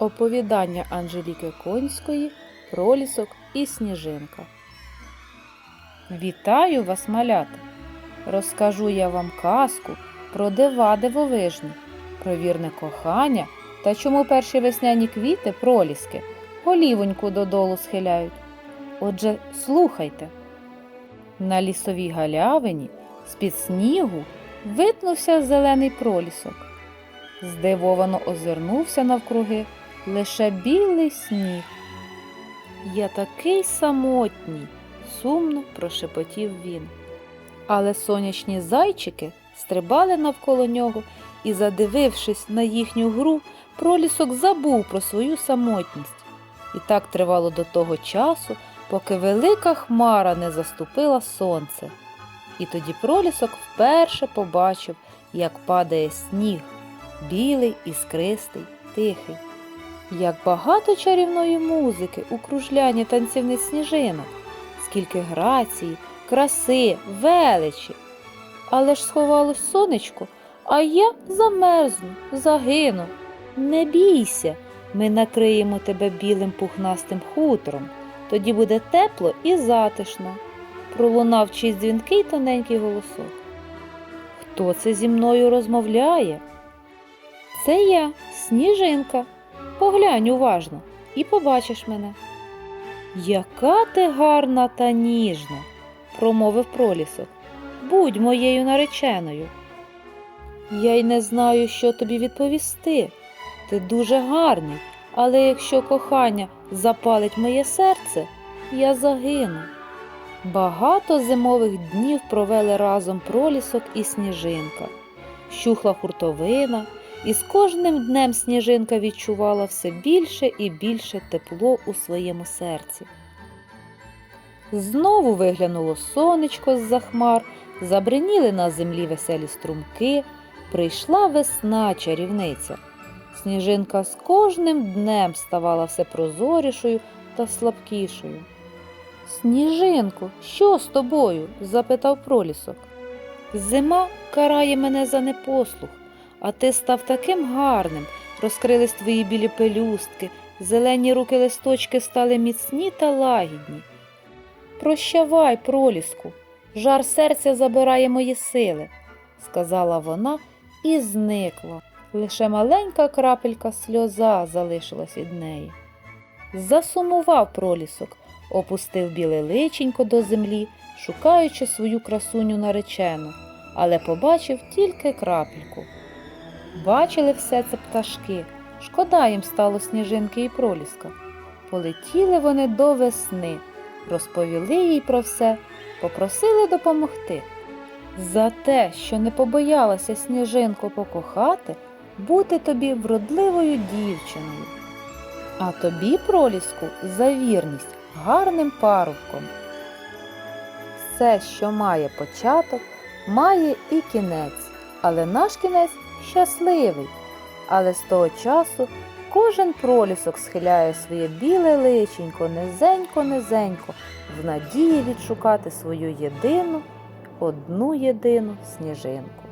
Оповідання Анжеліки Конської Пролісок і Сніжинка. Вітаю вас, малята! Розкажу я вам казку про дива дивовижні, про вірне кохання та чому перші весняні квіти проліски голівоньку додолу схиляють. Отже, слухайте. На лісовій галявині з-під снігу витнувся зелений пролісок. Здивовано озирнувся навкруги лише білий сніг. Я такий самотній, сумно прошепотів він. Але сонячні зайчики стрибали навколо нього і, задивившись на їхню гру, пролісок забув про свою самотність. І так тривало до того часу, поки велика хмара не заступила сонце. І тоді пролісок вперше побачив, як падає сніг, білий, іскристий, тихий. Як багато чарівної музики у кружлянні танцівниць сніжинок, скільки грації, краси, величі. Але ж сховалось сонечко, а я замерзну, загину. Не бійся, ми накриємо тебе білим пухнастим хутором, тоді буде тепло і затишно. Пролунав чийсь дзвінкий тоненький голосок. Хто це зі мною розмовляє? Це я, сніжинка. Поглянь уважно і побачиш мене. Яка ти гарна та ніжна, промовив пролісок. Будь моєю нареченою. Я й не знаю, що тобі відповісти. Ти дуже гарний, але якщо кохання запалить моє серце, я загину. Багато зимових днів провели разом пролісок і сніжинка. Щухла хуртовина, і з кожним днем сніжинка відчувала все більше і більше тепло у своєму серці. Знову виглянуло сонечко з-за хмар, забриніли на землі веселі струмки, прийшла весна чарівниця. Сніжинка з кожним днем ставала все прозорішою та слабкішою. Сніжинко, що з тобою? запитав пролісок. Зима карає мене за непослух, а ти став таким гарним, розкрились твої білі пелюстки, зелені руки листочки стали міцні та лагідні. Прощавай, проліску, жар серця забирає мої сили, сказала вона і зникла. Лише маленька крапелька сльоза залишилась від неї. Засумував пролісок, опустив біле личенько до землі, шукаючи свою красуню наречену, але побачив тільки крапельку. Бачили все це пташки, шкода їм стало сніжинки і проліска. Полетіли вони до весни, розповіли їй про все, попросили допомогти. За те, що не побоялася сніжинку покохати, бути тобі вродливою дівчиною. А тобі, проліску, за вірність гарним парубком. Все, що має початок, має і кінець, але наш кінець щасливий. Але з того часу кожен пролісок схиляє своє біле личенько низенько-низенько в надії відшукати свою єдину, одну єдину сніжинку.